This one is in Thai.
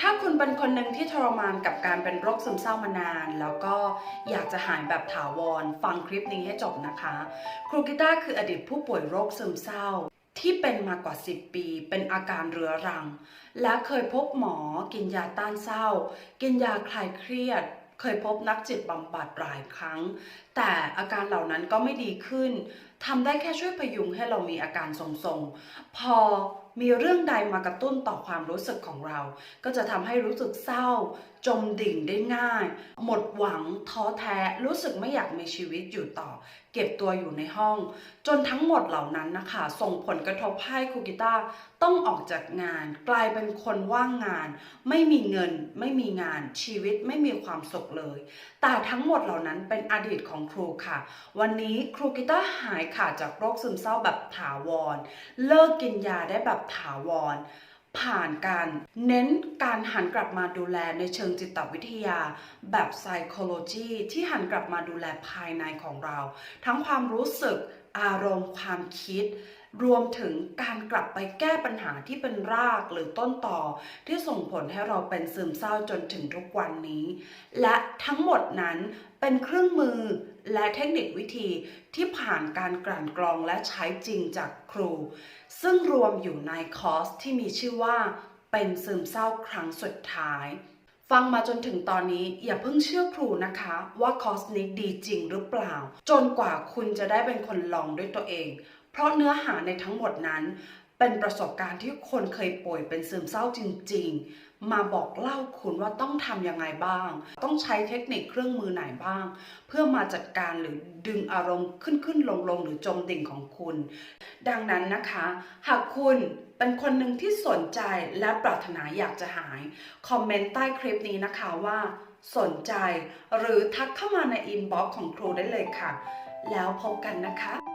ถ้าคุณเป็นคนหนึ่งที่ทรมานกับการเป็นโรคซึมเศร้ามานาน แล้วก็อยากจะหายแบบถาวร ฟังคลิปนี้ให้จบนะคะ ครูกิต้าคืออดีตผู้ป่วยโรคซึมเศร้า ที่เป็นมากว่า 10 ปี เป็นอาการเรื้อรัง และเคยพบหมอ กินยาต้านเศร้า กินยาคลายเครียด เคยพบนักจิตบำบัดหลายครั้ง แต่อาการเหล่านั้นก็ไม่ดีขึ้นทำได้แค่ช่วยพยุงให้เรามีอาการทรงๆ พอ มีเรื่องใดมากระตุ้นต่อความรู้สึกของเรา ก็จะทำให้รู้สึกเศร้า จมดิ่งได้ง่าย หมดหวังท้อแท้รู้สึกไม่อยากมีชีวิตอยู่ต่อ เก็บตัวอยู่ในห้อง จนทั้งหมดเหล่านั้นนะคะ ส่งผลกระทบให้ครูกิต้าต้องออกจากงาน กลายเป็นคนว่างงาน ไม่มีเงิน ไม่มีงาน ชีวิตไม่มีความสุขเลย แต่ทั้งหมดเหล่านั้นเป็นอดีตของครูค่ะ วันนี้ครูกิต้าหายขาดจากโรคซึมเศร้าแบบถาวร เลิกกินยาได้แบบถาวร ผ่านการเน้นการหันกลับมาดูแลในเชิงจิตวิทยา แบบ psychology ที่หันกลับมาดูแลภายในของเรา ทั้งความรู้สึก อารมณ์ความคิด รวมถึงการกลับไปแก้ปัญหาที่เป็นรากหรือต้นต่อ ที่ส่งผลให้เราเป็นซึมเศร้าจนถึงทุกวันนี้ และทั้งหมดนั้นเป็นเครื่องมือและเทคนิควิธีที่ผ่านการกลั่นกรองและใช้จริงจากครู ซึ่งรวมอยู่ในคอร์สที่มีชื่อว่าเป็นซึมเศร้าครั้งสุดท้าย ฟังมาจนถึงตอนนี้อย่าเพิ่งเชื่อครูนะคะว่าคอร์สนี้ดีจริงหรือเปล่า จนกว่าคุณจะได้เป็นคนลองด้วยตัวเอง เพราะเนื้อหาในทั้งหมดนั้น เป็นประสบการณ์ที่คนเคยป่วยเป็นซึมเศร้าจริง ๆ มาบอกเล่าคุณว่าต้องทำยังไงบ้าง ต้องใช้เทคนิคเครื่องมือไหนบ้าง เพื่อมาจัดการหรือดึงอารมณ์ขึ้นขึ้นลงลงหรือจมดิ่งของคุณ ดังนั้นนะคะ หากคุณเป็นคนหนึ่งที่สนใจและปรารถนาอยากจะหาย คอมเมนต์ใต้คลิปนี้นะคะว่า สนใจ หรือทักเข้ามาในอินบ็อกซ์ของครูได้เลยค่ะ แล้วพบกันนะคะ